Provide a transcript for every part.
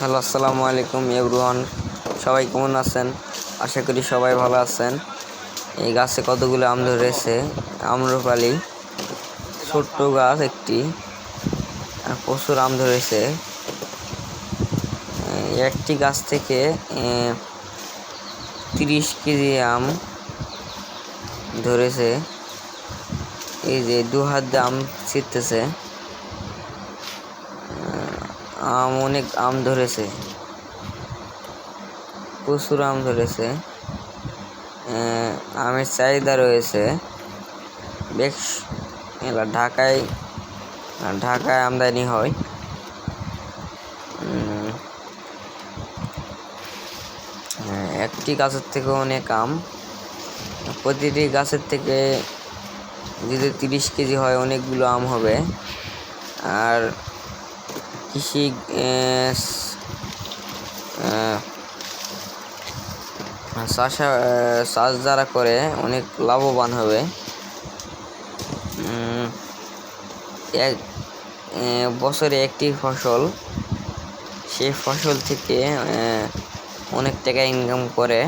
Hello, আসসালামু আলাইকুম everyone. সবাই কেমন আছেন? আশা করি সবাই ভালো আছেন। এই গাছে কতগুলো আম ধরেছে? আম্রপালি ছোট্ট গাছ একটি প্রচুর আম ধরেছে। একটি গাছ থেকে তিরিশ কেজি আম ধরেছে। এই যে দু হাত আম ছিটতেছে। আম অনেক আম ধরেছে। প্রচুর আম ধরেছে। আমের চাহিদা রয়েছে। বেশ ঢাকায় ঢাকায় আমদানি হ্যাঁ, একটি গাছের থেকে অনেক আম। প্রতিটি গাছের থেকে যদি তিরিশ কেজি হয় অনেকগুলো আম হবে। আর কৃষি চাষা চাষ যারা করে অনেক লাভবান হবে। এক বছরে একটি ফসল সেই ফসল থেকে অনেক টাকা ইনকাম করে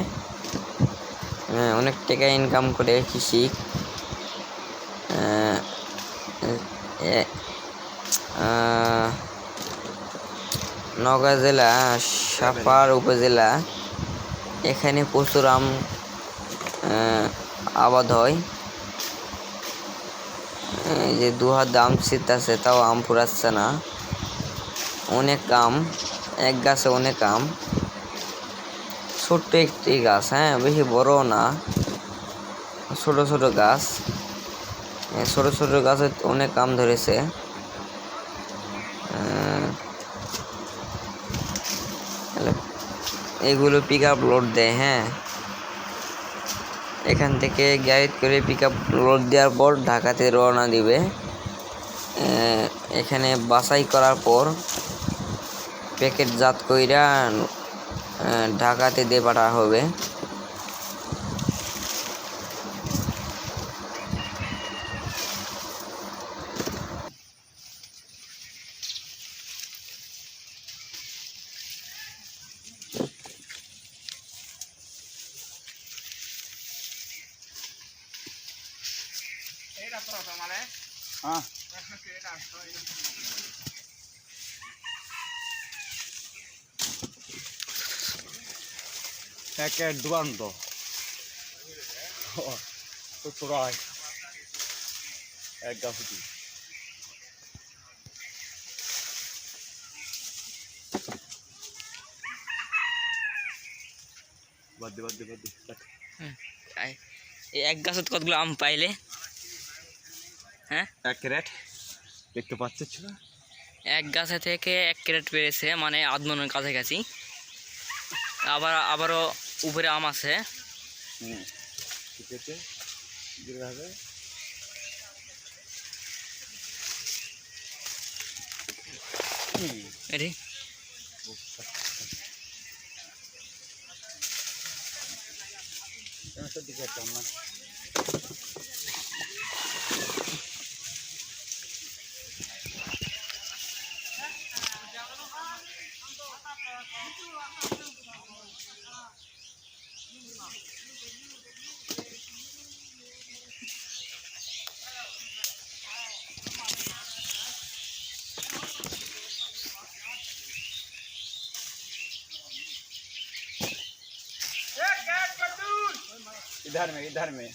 অনেক টাকা ইনকাম করে কৃষি আহ, নওগাঁ জেলা, সাপার উপজেলা। এখানে প্রচুর আম আবাদ হয়। যে দু হাত দাম আছে, তাও আম ফুরাচ্ছে না। অনেক আম, এক গাছে অনেক আম। ছোট্ট একটি গাছ হ্যাঁ বেশি বড় না। ছোট ছোট গাছ। ছোট ছোট গাছে অনেক আম ধরেছে। এগুলো পিক আপ লোড দেয় হ্যাঁ। এখান থেকে গাইড করে পিক আপ লোড দেওয়ার পর ঢাকাতে রওনা দিবে। এখানে বাছাই করার পর প্যাকেটজাত কইরা ঢাকাতে দিয়ে পাঠা হবে। হ্যাঁ। তো ছোড়া হয় এক গাছ বাদ দে বাদ দে বাদ দে। কাট। এই এক গাছত কতগুলো আম পাইলে? হ্যাঁ? এক ক্যারেট। দেখতে পাচ্ছিস এক গাছে থেকে এক ক্যারেট পেরেছে মানে আদমনের কাছাকাছি। আবার আবারও উপরে আম আছে। এটি দিকে इधर में इधर में।